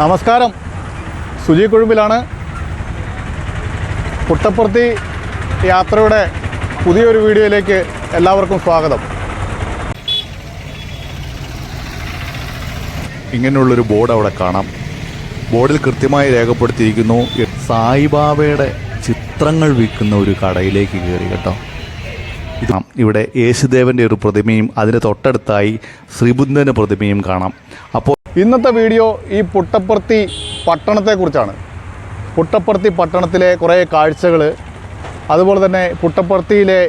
നമസ്കാരം. സുജി കുഴുമ്പിലാണ്. പുട്ടപ്പുറത്തി യാത്രയുടെ പുതിയൊരു വീഡിയോയിലേക്ക് എല്ലാവർക്കും സ്വാഗതം. ഇങ്ങനെയുള്ളൊരു ബോർഡ് അവിടെ കാണാം. ബോർഡിൽ കൃത്യമായി രേഖപ്പെടുത്തിയിരിക്കുന്നു സായിബാബയുടെ ചിത്രങ്ങൾ വിൽക്കുന്ന ഒരു കടയിലേക്ക് കയറി കേട്ടോ. ഇത് ഇവിടെ യേശുദേവന്റെ ഒരു പ്രതിമയും അതിന് തൊട്ടടുത്തായി ശ്രീബുദ്ധന്റെ പ്രതിമയും കാണാം. അപ്പോൾ ഇന്നത്തെ വീഡിയോ ഈ പുട്ടപ്പുറത്തി പട്ടണത്തെക്കുറിച്ചാണ്. പുട്ടപ്പുറത്തി പട്ടണത്തിലെ കുറേ കാഴ്ചകൾ അതുപോലെ തന്നെ പുട്ടപ്പുറത്തിയിലെ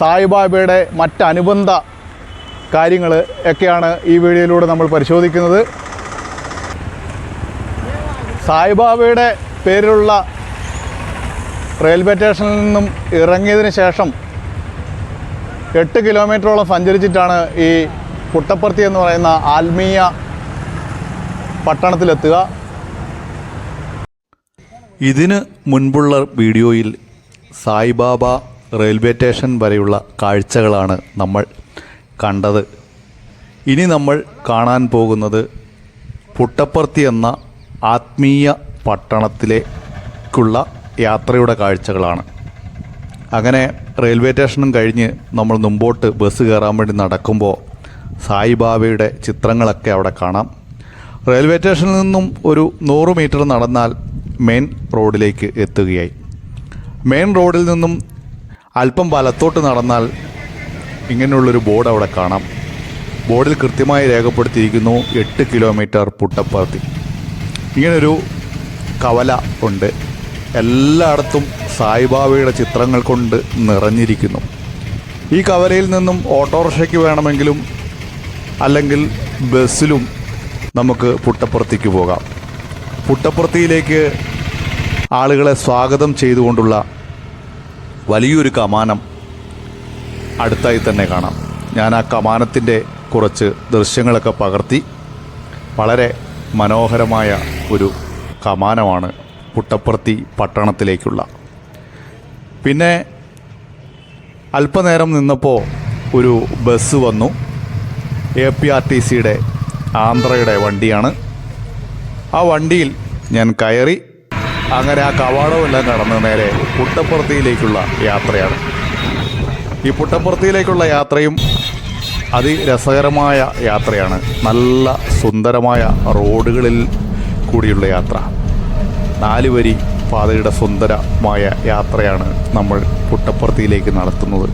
സായിബാബയുടെ മറ്റനുബന്ധ കാര്യങ്ങൾ ഒക്കെയാണ് ഈ വീഡിയോയിലൂടെ നമ്മൾ പരിശോധിക്കുന്നത്. സായിബാബയുടെ പേരിലുള്ള റെയിൽവേ സ്റ്റേഷനിൽ നിന്നും ഇറങ്ങിയതിന് ശേഷം എട്ട് കിലോമീറ്ററോളം സഞ്ചരിച്ചിട്ടാണ് ഈ പുട്ടപ്പുറത്തി എന്ന് പറയുന്ന ആത്മീയ പട്ടണത്തിലെത്തുക. ഇതിന് മുൻപുള്ള വീഡിയോയിൽ സായിബാബ റെയിൽവേ സ്റ്റേഷൻ വരെയുള്ള കാഴ്ചകളാണ് നമ്മൾ കണ്ടത്. ഇനി നമ്മൾ കാണാൻ പോകുന്നത് പുട്ടപ്പർത്തി എന്ന ആത്മീയ പട്ടണത്തിലേക്കുള്ള യാത്രയുടെ കാഴ്ചകളാണ്. അങ്ങനെ റെയിൽവേ സ്റ്റേഷനും കഴിഞ്ഞ് നമ്മൾ മുമ്പോട്ട് ബസ് കയറാൻ വേണ്ടി നടക്കുമ്പോൾ സായിബാബയുടെ ചിത്രങ്ങളൊക്കെ അവിടെ കാണാം. റെയിൽവേ സ്റ്റേഷനിൽ നിന്നും ഒരു നൂറ് മീറ്റർ നടന്നാൽ മെയിൻ റോഡിലേക്ക് എത്തുകയായി. മെയിൻ റോഡിൽ നിന്നും അല്പം വലത്തോട്ട് നടന്നാൽ ഇങ്ങനെയുള്ളൊരു ബോർഡ് അവിടെ കാണാം. ബോർഡിൽ കൃത്യമായി രേഖപ്പെടുത്തിയിരിക്കുന്നു എട്ട് കിലോമീറ്റർ പുട്ടപ്പർത്തി ഇങ്ങനൊരു കവല ഉണ്ട്. എല്ലായിടത്തും സായിബാബയുടെ ചിത്രങ്ങൾ കൊണ്ട് നിറഞ്ഞിരിക്കുന്നു. ഈ കവലയിൽ നിന്നും ഓട്ടോറിക്ഷയ്ക്ക് വേണമെങ്കിലും അല്ലെങ്കിൽ ബസ്സിലും നമുക്ക് പുട്ടപ്പുറത്തേക്ക് പോകാം. പുട്ടപ്പുറത്തിയിലേക്ക് ആളുകളെ സ്വാഗതം ചെയ്തുകൊണ്ടുള്ള വലിയൊരു കമാനം അടുത്തായി തന്നെ കാണാം. ഞാൻ ആ കമാനത്തിന്റെ കുറച്ച് ദൃശ്യങ്ങളൊക്കെ പകർത്തി. വളരെ മനോഹരമായ ഒരു കമാനമാണ് പുട്ടപ്പുറത്തി പട്ടണത്തിലേക്കുള്ള. പിന്നെ അല്പനേരം നിന്നപ്പോൾ ഒരു ബസ് വന്നു. എ പി ആർ ടി സിയുടെ ആന്ധ്രയുടെ വണ്ടിയാണ്. ആ വണ്ടിയിൽ ഞാൻ കയറി അങ്ങനെ ആ കവാടമെല്ലാം കടന്ന് നേരെ പുട്ടപ്പുറത്തിയിലേക്കുള്ള യാത്രയാണ്. ഈ പുട്ടപ്പുറത്തിയിലേക്കുള്ള യാത്രയും അതിരസകരമായ യാത്രയാണ്. നല്ല സുന്ദരമായ റോഡുകളിൽ കൂടിയുള്ള യാത്ര. നാല് വരി പാതയുടെ സുന്ദരമായ യാത്രയാണ് നമ്മൾ പുട്ടപ്പുറത്തിയിലേക്ക് നടത്തുന്നത്.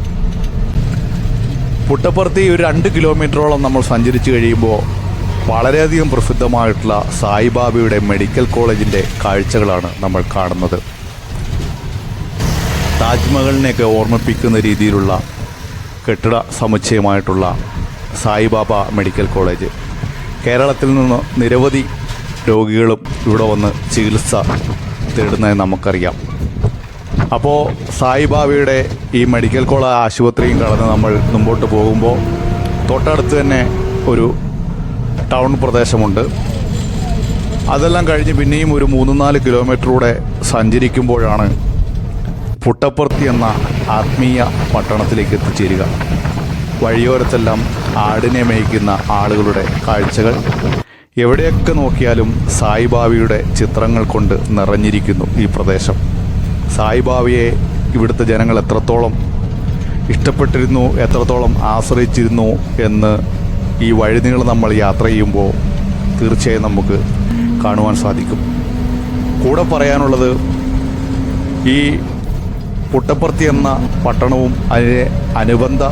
പുട്ടപ്പുറത്തി ഒരു രണ്ട് കിലോമീറ്ററോളം നമ്മൾ സഞ്ചരിച്ചു കഴിയുമ്പോൾ വളരെയധികം പ്രസിദ്ധമായിട്ടുള്ള സായിബാബയുടെ മെഡിക്കൽ കോളേജിന്റെ കാഴ്ചകളാണ് നമ്മൾ കാണുന്നത്. താജ്മഹലിനെയൊക്കെ ഓർമ്മിപ്പിക്കുന്ന രീതിയിലുള്ള കെട്ടിട സമുച്ചയമായിട്ടുള്ള സായിബാബ മെഡിക്കൽ കോളേജ്. കേരളത്തിൽ നിന്ന് നിരവധി രോഗികളും ഇവിടെ വന്ന് ചികിത്സ തേടുന്നത് നമുക്കറിയാം. അപ്പോൾ സായിബാബയുടെ ഈ മെഡിക്കൽ കോളേജ് ആശുപത്രിയും കടന്ന് നമ്മൾ മുമ്പോട്ട് പോകുമ്പോൾ തൊട്ടടുത്ത് തന്നെ ഒരു ടൗൺ പ്രദേശമുണ്ട്. അതെല്ലാം കഴിഞ്ഞ് പിന്നെയും ഒരു മൂന്ന് നാല് കിലോമീറ്ററൂടെ സഞ്ചരിക്കുമ്പോഴാണ് പുട്ടപ്പുറത്തി എന്ന ആത്മീയ പട്ടണത്തിലേക്ക് എത്തിച്ചേരുക. വഴിയോരത്തെല്ലാം ആടിനെ മേയ്ക്കുന്ന ആളുകളുടെ കാഴ്ചകൾ. എവിടെയൊക്കെ നോക്കിയാലും സായിബാബയുടെ ചിത്രങ്ങൾ കൊണ്ട് നിറഞ്ഞിരിക്കുന്നു ഈ പ്രദേശം. സായിബാബയെ ഇവിടുത്തെ ജനങ്ങൾ എത്രത്തോളം ഇഷ്ടപ്പെട്ടിരുന്നു എത്രത്തോളം ആശ്രയിച്ചിരുന്നു എന്ന് ഈ വഴിനീളം നമ്മൾ യാത്ര ചെയ്യുമ്പോൾ തീർച്ചയായും നമുക്ക് കാണുവാൻ സാധിക്കും. കൂടെ പറയാനുള്ളത് ഈ പുട്ടപ്പർത്തി എന്ന പട്ടണവും അതിലെ അനുബന്ധ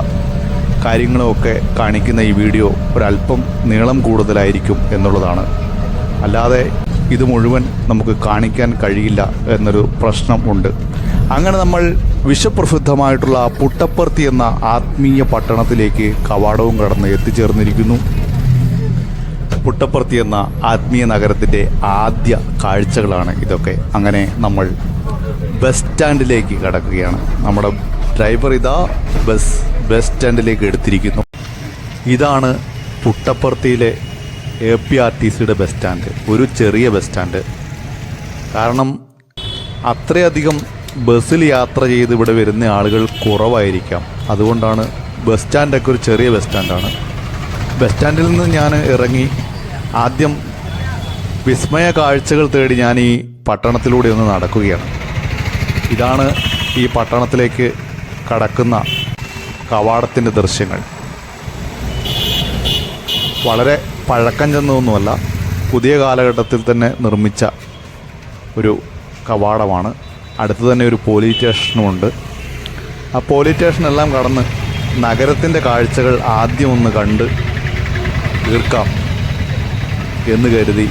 കാര്യങ്ങളുമൊക്കെ കാണിക്കുന്ന ഈ വീഡിയോ ഒരല്പം നീളം കൂടുതലായിരിക്കും എന്നുള്ളതാണ്. അല്ലാതെ ഇത് മുഴുവൻ നമുക്ക് കാണിക്കാൻ കഴിയില്ല എന്നൊരു പ്രശ്നം ഉണ്ട്. അങ്ങനെ നമ്മൾ വിശ്വപ്രസിദ്ധമായിട്ടുള്ള പുട്ടപ്പർത്തി എന്ന ആത്മീയ പട്ടണത്തിലേക്ക് കവാടവും കടന്ന് എത്തിച്ചേർന്നിരിക്കുന്നു. പുട്ടപ്പർത്തി എന്ന ആത്മീയ നഗരത്തിന്റെ ആദ്യ കാഴ്ചകളാണ് ഇതൊക്കെ. അങ്ങനെ നമ്മൾ ബസ് സ്റ്റാൻഡിലേക്ക് കടക്കുകയാണ്. നമ്മുടെ ഡ്രൈവർ ഇതാ ബസ് ബസ് സ്റ്റാൻഡിലേക്ക് എടുത്തിരിക്കുന്നു. ഇതാണ് പുട്ടപ്പർത്തിയിലെ എ പി ആർ ടി സിയുടെ ബസ് സ്റ്റാൻഡ്. ഒരു ചെറിയ ബസ് സ്റ്റാൻഡ്. കാരണം അത്രയധികം ബസ്സിൽ യാത്ര ചെയ്ത് ഇവിടെ വരുന്ന ആളുകൾ കുറവായിരിക്കാം. അതുകൊണ്ടാണ് ബസ് സ്റ്റാൻഡൊക്കെ ഒരു ചെറിയ ബസ് സ്റ്റാൻഡാണ്. ബസ് സ്റ്റാൻഡിൽ നിന്ന് ഞാൻ ഇറങ്ങി ആദ്യം വിസ്മയ കാഴ്ചകൾ തേടി ഞാൻ ഈ പട്ടണത്തിലൂടെ ഒന്ന് നടക്കുകയാണ്. ഇതാണ് ഈ പട്ടണത്തിലേക്ക് കടക്കുന്ന കവാടത്തിന്റെ ദൃശ്യങ്ങൾ. വളരെ പഴക്കം ചെന്നതൊന്നുമല്ല പുതിയ കാലഘട്ടത്തിൽ തന്നെ നിർമ്മിച്ച ഒരു കവാടമാണ്. അടുത്ത് തന്നെ ഒരു പോലീസ് സ്റ്റേഷനുമുണ്ട് ആ പോലീസ് സ്റ്റേഷനെല്ലാം കടന്ന് നഗരത്തിന്റെ കാഴ്ചകൾ ആദ്യം ഒന്ന് കണ്ട് തീർക്കാം എന്ന് കരുതി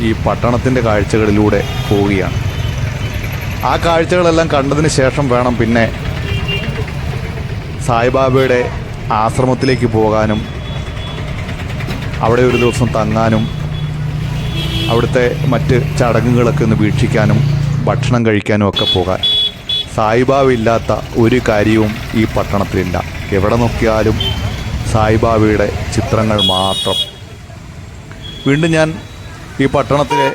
ഈ പട്ടണത്തിന്റെ കാഴ്ചകളിലൂടെ പോവുകയാണ്. ആ കാഴ്ചകളെല്ലാം കണ്ടതിന് ശേഷം വേണം പിന്നെ സായിബാബയുടെ ആശ്രമത്തിലേക്ക് പോകാനും അവിടെ ഒരു ദിവസം തങ്ങാനും അവിടുത്തെ മറ്റ് ചടങ്ങുകളൊക്കെ ഒന്ന് വീക്ഷിക്കാനും ഭക്ഷണം കഴിക്കാനും ഒക്കെ പോകാൻ. സായിബാവില്ലാത്ത ഒരു കാര്യവും ഈ പട്ടണത്തിലില്ല. എവിടെ നോക്കിയാലും സായിബാബയുടെ ചിത്രങ്ങൾ മാത്രം. വീണ്ടും ഞാൻ ഈ പട്ടണത്തിലെ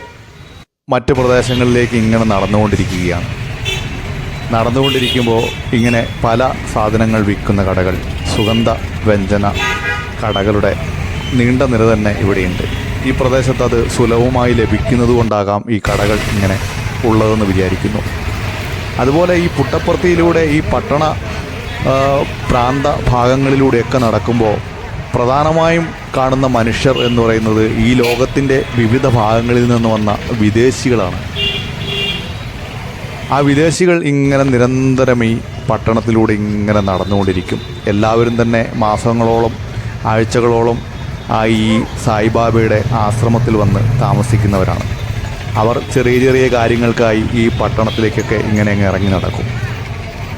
മറ്റ് പ്രദേശങ്ങളിലേക്ക് ഇങ്ങനെ നടന്നുകൊണ്ടിരിക്കുകയാണ്. നടന്നുകൊണ്ടിരിക്കുമ്പോൾ ഇങ്ങനെ പല സാധനങ്ങൾ വിൽക്കുന്ന കടകൾ സുഗന്ധ വ്യഞ്ജന കടകളുടെ നീണ്ട നിര തന്നെ ഇവിടെയുണ്ട്. ഈ പ്രദേശത്ത് അത് സുലഭമായി ലഭിക്കുന്നത് കൊണ്ടാകാം ഈ കടകൾ ഇങ്ങനെ ഉള്ളതെന്ന് വിചാരിക്കുന്നു. അതുപോലെ ഈ പുട്ടപ്പുറത്തിയിലൂടെ ഈ പട്ടണ പ്രാന്ത ഭാഗങ്ങളിലൂടെയൊക്കെ നടക്കുമ്പോൾ പ്രധാനമായും കാണുന്ന മനുഷ്യർ എന്ന് പറയുന്നത് ഈ ലോകത്തിന്റെ വിവിധ ഭാഗങ്ങളിൽ നിന്ന് വന്ന വിദേശികളാണ്. ആ വിദേശികൾ ഇങ്ങനെ നിരന്തരം ഈ പട്ടണത്തിലൂടെ ഇങ്ങനെ നടന്നുകൊണ്ടിരിക്കും. എല്ലാവരും തന്നെ മാസങ്ങളോളം ആഴ്ചകളോളം ആ ഈ സായിബാബയുടെ ആശ്രമത്തിൽ വന്ന് താമസിക്കുന്നവരാണ്. അവർ ചെറിയ ചെറിയ കാര്യങ്ങൾക്കായി ഈ പട്ടണത്തിലേക്കൊക്കെ ഇങ്ങനെ അങ്ങ് ഇറങ്ങി നടക്കും.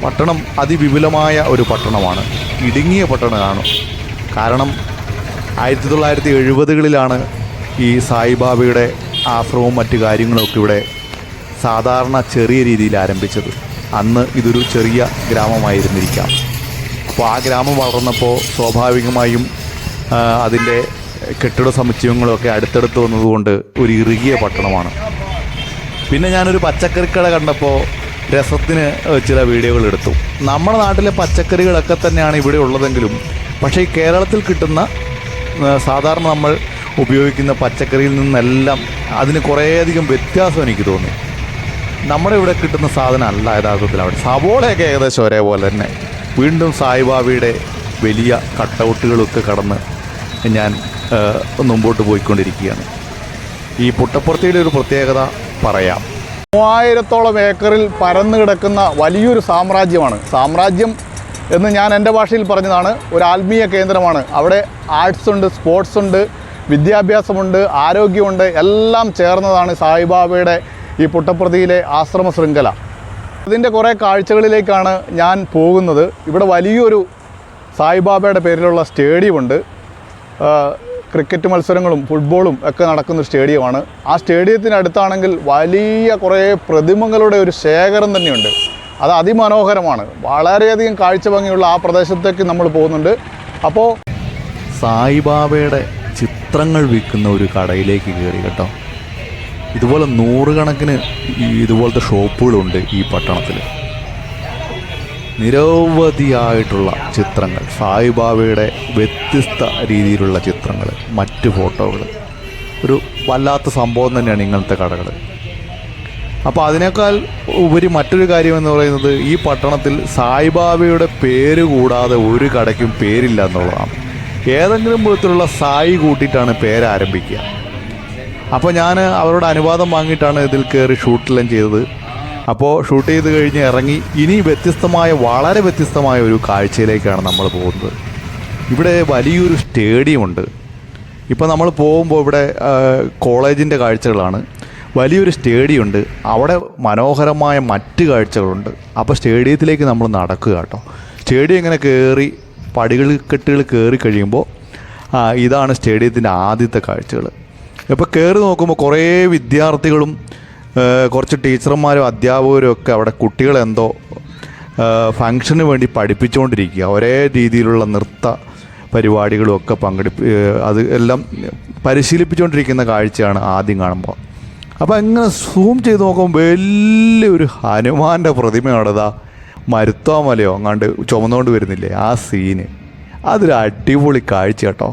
പട്ടണം അതിവിപുലമായ ഒരു പട്ടണമാണ്. ഇടുങ്ങിയ പട്ടണമാണ്. കാരണം ആയിരത്തി തൊള്ളായിരത്തി എഴുപതുകളിലാണ് ഈ സായിബാബയുടെ ആശ്രമവും മറ്റു കാര്യങ്ങളൊക്കെ ഇവിടെ സാധാരണ ചെറിയ രീതിയിൽ ആരംഭിച്ചത്. അന്ന് ഇതൊരു ചെറിയ ഗ്രാമമായിരുന്നിരിക്കാം. അപ്പോൾ ആ ഗ്രാമം വളർന്നപ്പോൾ സ്വാഭാവികമായും അതിന്റെ കെട്ടിട സമുച്ചയങ്ങളൊക്കെ അടുത്തടുത്ത് വന്നതുകൊണ്ട് ഒരു ഇറുകിയ പട്ടണമാണ്. പിന്നെ ഞാനൊരു പച്ചക്കറിക്കട കണ്ടപ്പോൾ രസത്തിന് ചില വീഡിയോകൾ എടുത്തു. നമ്മുടെ നാട്ടിലെ പച്ചക്കറികളൊക്കെ തന്നെയാണ് ഇവിടെ ഉള്ളതെങ്കിലും പക്ഷേ ഈ കേരളത്തിൽ കിട്ടുന്ന സാധാരണ നമ്മൾ ഉപയോഗിക്കുന്ന പച്ചക്കറിയിൽ നിന്നെല്ലാം അതിന് കുറേയധികം വ്യത്യാസം എനിക്ക് തോന്നി. നമ്മുടെ ഇവിടെ കിട്ടുന്ന സാധനം അല്ല യഥാർത്ഥത്തിൽ അവിടെ. സവോളയൊക്കെ ഏകദേശം ഒരേപോലെ തന്നെ. വീണ്ടും സായിബാബയുടെ വലിയ കട്ടൗട്ടുകളൊക്കെ കടന്ന് ഞാൻ മുമ്പോട്ട് പോയിക്കൊണ്ടിരിക്കുകയാണ്. ഈ പുട്ടപ്പുറത്തിയുടെ ഒരു പ്രത്യേകത പറയാം. മൂവായിരത്തോളം ഏക്കറിൽ പരന്നു കിടക്കുന്ന വലിയൊരു സാമ്രാജ്യമാണ്. സാമ്രാജ്യം എന്ന് ഞാൻ എന്റെ ഭാഷയിൽ പറഞ്ഞതാണ്. ഒരു ആത്മീയ കേന്ദ്രമാണ്. അവിടെ ആർട്സ് ഉണ്ട് സ്പോർട്സ് ഉണ്ട് വിദ്യാഭ്യാസമുണ്ട് ആരോഗ്യമുണ്ട് എല്ലാം ചേർന്നതാണ് സായിബാബയുടെ ഈ പുട്ടപ്രതിയിലെ ആശ്രമ ശൃംഖല. അതിന്റെ കുറേ കാഴ്ചകളിലേക്കാണ് ഞാൻ പോകുന്നത്. ഇവിടെ വലിയൊരു സായിബാബയുടെ പേരിലുള്ള സ്റ്റേഡിയമുണ്ട്. ക്രിക്കറ്റ് മത്സരങ്ങളും ഫുട്ബോളും ഒക്കെ നടക്കുന്ന സ്റ്റേഡിയമാണ്. ആ സ്റ്റേഡിയത്തിനടുത്താണെങ്കിൽ വലിയ കുറേ പ്രതിമകളുടെ ഒരു ശേഖരം തന്നെയുണ്ട്. അത് അതിമനോഹരമാണ്. വളരെയധികം കാഴ്ച ഭംഗിയുള്ള ആ പ്രദേശത്തേക്ക് നമ്മൾ പോകുന്നുണ്ട്. അപ്പോൾ സായിബാബയുടെ ചിത്രങ്ങൾ വിൽക്കുന്ന ഒരു കടയിലേക്ക് കയറി കേട്ടോ. ഇതുപോലെ നൂറുകണക്കിന് ഇതുപോലത്തെ ഷോപ്പുകളുണ്ട് ഈ പട്ടണത്തിൽ നിരവധിയായിട്ടുള്ള ചിത്രങ്ങൾ. സായിബാബയുടെ വ്യത്യസ്ത രീതിയിലുള്ള ചിത്രങ്ങൾ മറ്റ് ഫോട്ടോകൾ. ഒരു വല്ലാത്ത സംഭവം തന്നെയാണ് ഇങ്ങനത്തെ കടകൾ അപ്പോൾ അതിനേക്കാൾ ഉപരി മറ്റൊരു കാര്യമെന്ന് പറയുന്നത് ഈ പട്ടണത്തിൽ സായിബാബയുടെ പേര് കൂടാതെ ഒരു കടയ്ക്കും പേരില്ല എന്നുള്ളതാണ്. ഏതെങ്കിലും വിധത്തിലുള്ള സായി കൂട്ടിയിട്ടാണ് പേര് ആരംഭിക്കുക അപ്പോൾ ഞാൻ അവരോട് അനുവാദം വാങ്ങിയിട്ടാണ് ഇതിൽ കയറി ഷൂട്ടെല്ലാം ചെയ്തത്. അപ്പോൾ ഷൂട്ട് ചെയ്ത് കഴിഞ്ഞ് ഇറങ്ങി ഇനി വ്യത്യസ്തമായ വളരെ വ്യത്യസ്തമായ ഒരു കാഴ്ചയിലേക്കാണ് നമ്മൾ പോകുന്നത്. ഇവിടെ വലിയൊരു സ്റ്റേഡിയം ഉണ്ട്. ഇപ്പോൾ നമ്മൾ പോകുമ്പോൾ ഇവിടെ കോളേജിന്റെ കാഴ്ചകളാണ്. വലിയൊരു സ്റ്റേഡിയം ഉണ്ട്. അവിടെ മനോഹരമായ മറ്റ് കാഴ്ചകളുണ്ട്. അപ്പോൾ സ്റ്റേഡിയത്തിലേക്ക് നമ്മൾ നടക്കുക കേട്ടോ. സ്റ്റേഡിയം ഇങ്ങനെ കയറി പടികൾ കെട്ടുകൾ കയറി കഴിയുമ്പോൾ ഇതാണ് സ്റ്റേഡിയത്തിന്റെ ആദ്യത്തെ കാഴ്ചകൾ ഇപ്പോൾ കയറി നോക്കുമ്പോൾ കുറേ വിദ്യാർത്ഥികളും കുറച്ച് ടീച്ചർമാരും അധ്യാപകരും ഒക്കെ അവിടെ കുട്ടികളെന്തോ ഫങ്ഷന് വേണ്ടി പഠിപ്പിച്ചുകൊണ്ടിരിക്കുക ഒരേ രീതിയിലുള്ള നൃത്ത പരിപാടികളും ഒക്കെ പങ്കെടുപ്പ് അത് എല്ലാം പരിശീലിപ്പിച്ചുകൊണ്ടിരിക്കുന്ന കാഴ്ചയാണ് ആദ്യം കാണുമ്പോൾ അപ്പോൾ ഇങ്ങനെ സൂം ചെയ്ത് നോക്കുമ്പോൾ വലിയൊരു ഹനുമാന്റെ പ്രതിമയാണ് ഇതാ മരുത്തോമലയോ അങ്ങാണ്ട് ചുമന്നുകൊണ്ട് വരുന്നില്ലേ ആ സീന് അതൊരു അടിപൊളി കാഴ്ച കേട്ടോ.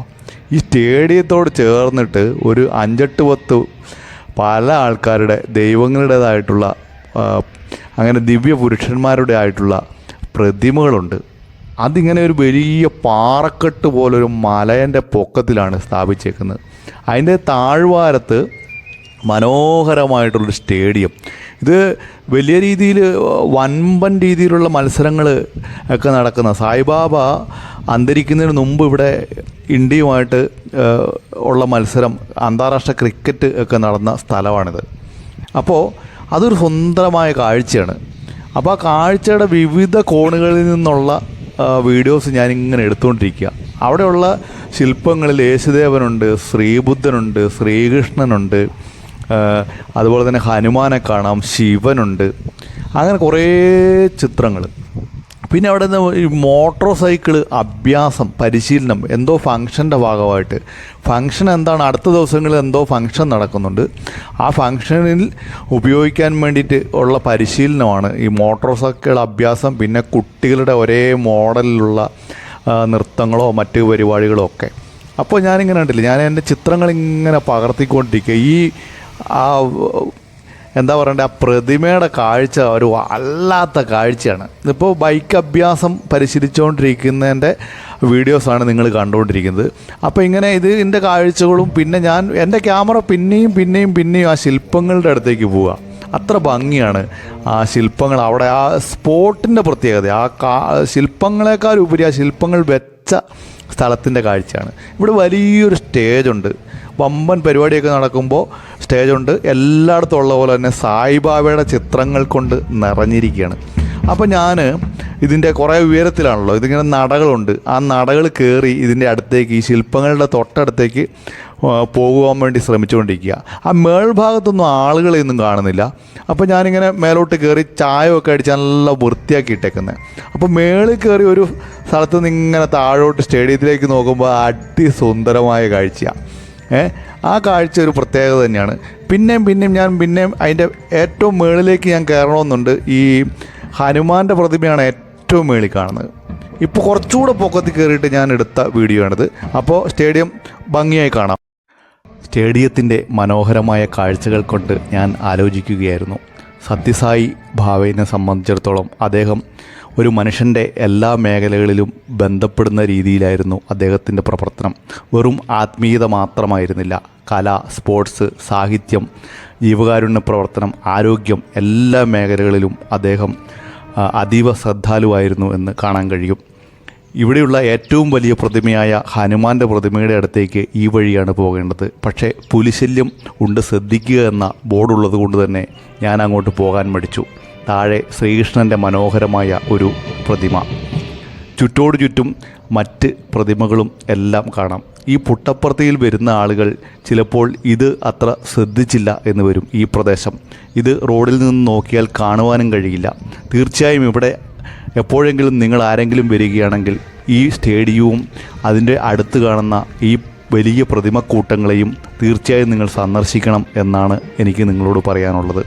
ഈ സ്റ്റേഡിയത്തോട് ചേർന്നിട്ട് ഒരു അഞ്ചെട്ട് പത്ത് പല ആൾക്കാരുടെ ദൈവങ്ങളുടേതായിട്ടുള്ള അങ്ങനെ ദിവ്യ പുരുഷന്മാരുടെ ആയിട്ടുള്ള പ്രതിമകളുണ്ട്. അതിങ്ങനെ ഒരു വലിയ പാറക്കെട്ട് പോലൊരു മലയന്റെ പൊക്കത്തിലാണ് സ്ഥാപിച്ചേക്കുന്നത്. അതിന്റെ താഴ്വാരത്ത് മനോഹരമായിട്ടുള്ളൊരു സ്റ്റേഡിയം. ഇത് വലിയ രീതിയിൽ വൻപൻ രീതിയിലുള്ള മത്സരങ്ങൾ ഒക്കെ നടക്കുന്ന സായിബാബ അന്തരിക്കുന്നതിന് മുമ്പ് ഇവിടെ ഇന്ത്യയുമായിട്ട് ഉള്ള മത്സരം അന്താരാഷ്ട്ര ക്രിക്കറ്റ് ഒക്കെ നടന്ന സ്ഥലമാണിത്. അപ്പോൾ അതൊരു സുന്ദരമായ കാഴ്ചയാണ്. അപ്പോൾ ആ കാഴ്ചയുടെ വിവിധ കോണുകളിൽ നിന്നുള്ള വീഡിയോസ് ഞാനിങ്ങനെ എടുത്തുകൊണ്ടിരിക്കുക. അവിടെയുള്ള ശില്പങ്ങളിൽ യേശുദേവനുണ്ട് ശ്രീബുദ്ധനുണ്ട് ശ്രീകൃഷ്ണനുണ്ട് അതുപോലെ തന്നെ ഹനുമാനെ കാണാം ശിവനുണ്ട്. അങ്ങനെ കുറേ ചിത്രങ്ങൾ പിന്നെ അവിടെ നിന്ന് ഈ മോട്ടോർ സൈക്കിൾ അഭ്യാസം പരിശീലനം എന്തോ ഫങ്ഷന്റെ ഭാഗമായിട്ട്. ഫങ്ഷൻ എന്താണ്? അടുത്ത ദിവസങ്ങളിൽ എന്തോ ഫങ്ഷൻ നടക്കുന്നുണ്ട്. ആ ഫങ്ഷനിൽ ഉപയോഗിക്കാൻ വേണ്ടിയിട്ട് ഉള്ള പരിശീലനമാണ് ഈ മോട്ടോർ സൈക്കിൾ അഭ്യാസം പിന്നെ കുട്ടികളുടെ ഒരേ മോഡലിലുള്ള നൃത്തങ്ങളോ മറ്റ് പരിപാടികളോ ഒക്കെ. അപ്പോൾ ഞാനിങ്ങനെ കണ്ടില്ല. ഞാൻ എന്റെ ചിത്രങ്ങൾ ഇങ്ങനെ പകർത്തിക്കൊണ്ടിരിക്കുക. ഈ ആ എന്താ പറയണ്ടേ ആ പ്രതിമയുടെ കാഴ്ച ഒരു വല്ലാത്ത കാഴ്ചയാണ്. ഇതിപ്പോൾ ബൈക്ക് അഭ്യാസം പരിശീലിച്ചുകൊണ്ടിരിക്കുന്നതിന്റെ വീഡിയോസാണ് നിങ്ങൾ കണ്ടുകൊണ്ടിരിക്കുന്നത്. അപ്പോൾ ഇങ്ങനെ ഇതിന്റെ കാഴ്ചകളും പിന്നെ ഞാൻ എന്റെ ക്യാമറ പിന്നെയും പിന്നെയും പിന്നെയും ആ ശില്പങ്ങളുടെ അടുത്തേക്ക് പോവുക. അത്ര ഭംഗിയാണ് ആ ശില്പങ്ങൾ. അവിടെ ആ സ്പോട്ടിന്റെ പ്രത്യേകത ആ കാ ശില്പങ്ങളെക്കാൾ ഉപരി ആ ശില്പങ്ങൾ വെച്ച സ്ഥലത്തിന്റെ കാഴ്ചയാണ്. ഇവിടെ വലിയൊരു സ്റ്റേജുണ്ട്. വമ്പൻ പരിപാടിയൊക്കെ നടക്കുമ്പോൾ സ്റ്റേജുണ്ട്. എല്ലായിടത്തും ഉള്ള പോലെ തന്നെ സായിബാബയുടെ ചിത്രങ്ങൾ കൊണ്ട് നിറഞ്ഞിരിക്കുകയാണ്. അപ്പോൾ ഞാൻ ഇതിന്റെ കുറേ ഉയരത്തിലാണല്ലോ ഇതിങ്ങനെ നടകളുണ്ട്. ആ നടകൾ കയറി ഇതിന്റെ അടുത്തേക്ക് ഈ ശില്പങ്ങളുടെ തൊട്ടടുത്തേക്ക് പോകുവാൻ വേണ്ടി ശ്രമിച്ചുകൊണ്ടിരിക്കുക. ആ മേൾഭാഗത്തൊന്നും ആളുകളെയൊന്നും കാണുന്നില്ല. അപ്പോൾ ഞാനിങ്ങനെ മേലോട്ട് കയറി ചായമൊക്കെ അടിച്ച് നല്ല വൃത്തിയാക്കി ഇട്ടേക്കുന്നത് അപ്പോൾ മേളിൽ കയറി ഒരു സ്ഥലത്ത് നിന്ന് ഇങ്ങനെ താഴോട്ട് സ്റ്റേഡിയത്തിലേക്ക് നോക്കുമ്പോൾ അതിസുന്ദരമായ കാഴ്ചയാണ് ഏ ആ കാഴ്ച ഒരു പ്രത്യേകത തന്നെയാണ്. പിന്നെയും പിന്നെയും ഞാൻ പിന്നെയും അതിന്റെ ഏറ്റവും മേളിലേക്ക് ഞാൻ കയറണമെന്നുണ്ട് ഈ ഹനുമാന്റെ പ്രതിമയാണ് ഏറ്റവും മേളിൽ കാണുന്നത്. ഇപ്പോൾ കുറച്ചുകൂടെ പൊക്കത്തിൽ കയറിയിട്ട് ഞാൻ എടുത്ത വീഡിയോ ആണിത്. അപ്പോൾ സ്റ്റേഡിയം ഭംഗിയായി കാണാം. സ്റ്റേഡിയത്തിന്റെ മനോഹരമായ കാഴ്ചകൾ കൊണ്ട് ഞാൻ ആലോചിക്കുകയായിരുന്നു. സത്യസായി ഭാവേനെ സംബന്ധിച്ചിടത്തോളം അദ്ദേഹം ഒരു മനുഷ്യന്റെ എല്ലാ മേഖലകളിലും ബന്ധപ്പെടുന്ന രീതിയിലായിരുന്നു അദ്ദേഹത്തിന്റെ പ്രവർത്തനം. വെറും ആത്മീയത മാത്രമായിരുന്നില്ല. കല സ്പോർട്സ് സാഹിത്യം ജീവകാരുണ്യ പ്രവർത്തനം ആരോഗ്യം എല്ലാ മേഖലകളിലും അദ്ദേഹം അതീവ ശ്രദ്ധാലുവായിരുന്നു എന്ന് കാണാൻ കഴിയും. ഇവിടെയുള്ള ഏറ്റവും വലിയ പ്രതിമയായ ഹനുമാന്റെ പ്രതിമയുടെ അടുത്തേക്ക് ഈ വഴിയാണ് പോകേണ്ടത്. പക്ഷേ പുലിശല്യം ഉണ്ട് ശ്രദ്ധിക്കുക എന്ന ബോർഡുള്ളത് കൊണ്ട് തന്നെ ഞാൻ അങ്ങോട്ട് പോകാൻ മടിച്ചു. താഴെ ശ്രീകൃഷ്ണന്റെ മനോഹരമായ ഒരു പ്രതിമ. ചുറ്റോട് ചുറ്റും മറ്റ് പ്രതിമകളും എല്ലാം കാണാം. ഈ പുട്ടപ്പുറത്തിയിൽ വരുന്ന ആളുകൾ ചിലപ്പോൾ ഇത് അത്ര ശ്രദ്ധിച്ചില്ല എന്ന് വരും ഈ പ്രദേശം. ഇത് റോഡിൽ നിന്ന് നോക്കിയാൽ കാണുവാനും കഴിയില്ല. തീർച്ചയായും ഇവിടെ എപ്പോഴെങ്കിലും നിങ്ങൾ ആരെങ്കിലും വരികയാണെങ്കിൽ ഈ സ്റ്റേഡിയവും അതിന്റെ അടുത്ത് കാണുന്ന ഈ വലിയ പ്രതിമക്കൂട്ടങ്ങളെയും തീർച്ചയായും നിങ്ങൾ സന്ദർശിക്കണം എന്നാണ് എനിക്ക് നിങ്ങളോട് പറയാനുള്ളത്.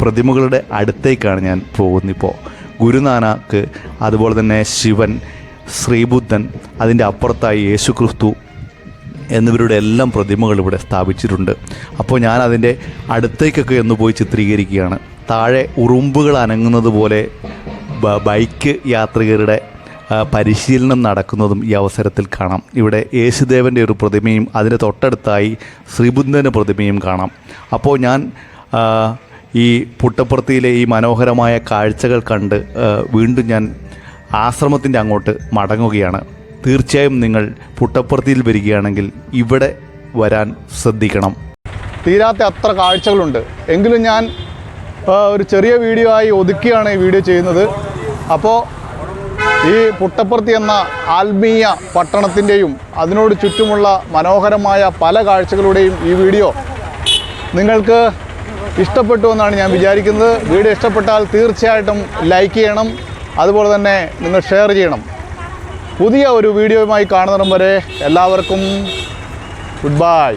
പ്രതിമകളുടെ അടുത്തേക്കാണ് ഞാൻ പോകുന്നിപ്പോൾ ഗുരുനാനാക്ക് അതുപോലെ തന്നെ ശിവൻ ശ്രീബുദ്ധൻ അതിന്റെ അപ്പുറത്തായി യേശു ക്രിസ്തു എന്നിവരുടെ എല്ലാം പ്രതിമകൾ ഇവിടെ സ്ഥാപിച്ചിട്ടുണ്ട്. അപ്പോൾ ഞാൻ അതിന്റെ അടുത്തേക്കൊക്കെ ഒന്ന് പോയി ചിത്രീകരിക്കുകയാണ്. താഴെ ഉറുമ്പുകൾ അനങ്ങുന്നത് പോലെ ബൈക്ക് യാത്രികരുടെ പരിശീലനം നടക്കുന്നതും ഈ അവസരത്തിൽ കാണാം. ഇവിടെ യേശുദേവന്റെ ഒരു പ്രതിമയും അതിന് തൊട്ടടുത്തായി ശ്രീബുദ്ധന്റെ പ്രതിമയും കാണാം. അപ്പോൾ ഞാൻ ഈ പുട്ടപ്പുറത്തിയിലെ ഈ മനോഹരമായ കാഴ്ചകൾ കണ്ട് വീണ്ടും ഞാൻ ആശ്രമത്തിന്റെ അങ്ങോട്ട് മടങ്ങുകയാണ്. തീർച്ചയായും നിങ്ങൾ പുട്ടപ്പുറത്തിയിൽ വരികയാണെങ്കിൽ ഇവിടെ വരാൻ ശ്രദ്ധിക്കണം. തീരാത്ത അത്ര കാഴ്ചകളുണ്ട്. എങ്കിലും ഞാൻ ഒരു ചെറിയ വീഡിയോ ആയി ഒതുക്കിയാണ് ഈ വീഡിയോ ചെയ്യുന്നത്. അപ്പോൾ ഈ പുട്ടപ്പുറത്തി എന്ന ആത്മീയ പട്ടണത്തിന്റെയും അതിനോട് ചുറ്റുമുള്ള മനോഹരമായ പല കാഴ്ചകളുടെയും ഈ വീഡിയോ നിങ്ങൾക്ക് ഇഷ്ടപ്പെട്ടു എന്നാണ് ഞാൻ വിചാരിക്കുന്നത്. വീഡിയോ ഇഷ്ടപ്പെട്ടാൽ തീർച്ചയായിട്ടും ലൈക്ക് ചെയ്യണം. അതുപോലെ തന്നെ നിങ്ങൾ ഷെയർ ചെയ്യണം. പുതിയ ഒരു വീഡിയോയുമായി കാണുന്നിടം വരെ എല്ലാവർക്കും ഗുഡ് ബൈ.